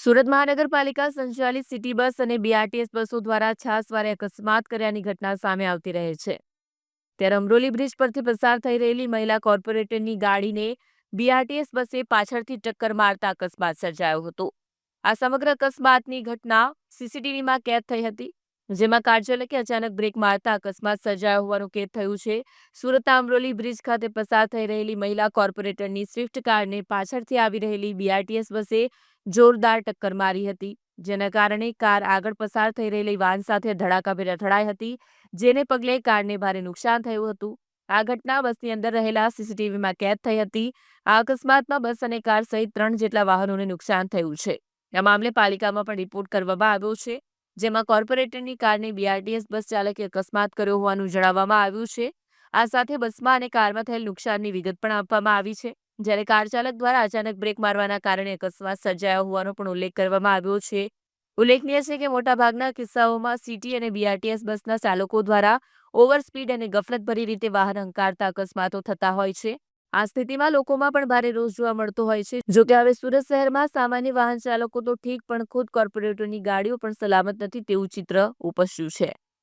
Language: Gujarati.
સુરત મહાનગરપાલિકા સંચાલિત સિટી બસ અને બીઆરટીએસ બસો દ્વારા છાસવારે અકસ્માત કર્યાની ઘટના સામે આવતી રહે છે. ત્યારે અમરોલી બ્રિજ પરથી પસાર થઈ રહેલી મહિલા કોર્પોરેટરની ગાડીને બીઆરટીએસ બસે પાછળથી ટક્કર મારતા અકસ્માત સર્જાયો હતો. આ સમગ્ર અકસ્માતની ઘટના સીસીટીવીમાં કેદ થઈ હતી. જેમાં કાર ચાલકે અચાનક બ્રેક મારતા અકસ્માત સર્જાયો હોવાનું કેદ થયું છે. સુરત અમરોલી બ્રિજ ખાતે પસાર થઈ રહેલી મહિલા કોર્પોરેટરની સ્વિફ્ટ કારને પાછળથી આવી રહેલી બીઆરટીએસ બસે જોરદાર ટક્કર મારી હતી, જેના કારણે કાર આગળ પસાર થઈ રહેલી વાહન સાથે ધડાકાભેર અથડાઈ હતી, જેને પગલે કારને ભારે નુકસાન થયું હતું. આ ઘટના બસની અંદર રહેલા સીસીટીવીમાં કેદ થઈ હતી. આ અકસ્માતમાં બસ અને કાર સહિત ત્રણ જેટલા વાહનોને નુકસાન થયું છે. આ મામલે પાલિકામાં પણ રિપોર્ટ કરવામાં આવ્યો છે. જેમાં કોર્પોરેટરની કારને બીઆરટીએસ બસ ચાલકે અકસ્માત કર્યો હોવાનું જણાવવામાં આવ્યું છે. આ સાથે બસમાં અને કારમાં થયેલ નુકસાનની વિગત પણ આપવામાં આવી છે. જ્યારે કાર ચાલક દ્વારા અચાનક બ્રેક મારવાના કારણે અકસ્માત સર્જાયો હોવાનો પણ ઉલ્લેખ કરવામાં આવ્યો છે. ઉલ્લેખનીય છે કે મોટાભાગના કિસ્સાઓમાં સિટી અને બીઆરટીએસ બસના ચાલકો દ્વારા ઓવર સ્પીડ અને ગફલતભરી રીતે વાહન હંકારતા અકસ્માતો થતા હોય છે. આ સ્થિતિમાં લોકોમાં પણ ભારે રોષ જોવા મળતો હોય છે. જોકે હવે સુરત શહેરમાં સામાન્ય વાહન ચાલકો તો ઠીક, પણ ખુદ કોર્પોરેટરની ગાડીઓ પણ સલામત નથી તેવું ચિત્ર ઉપસ્યું છે.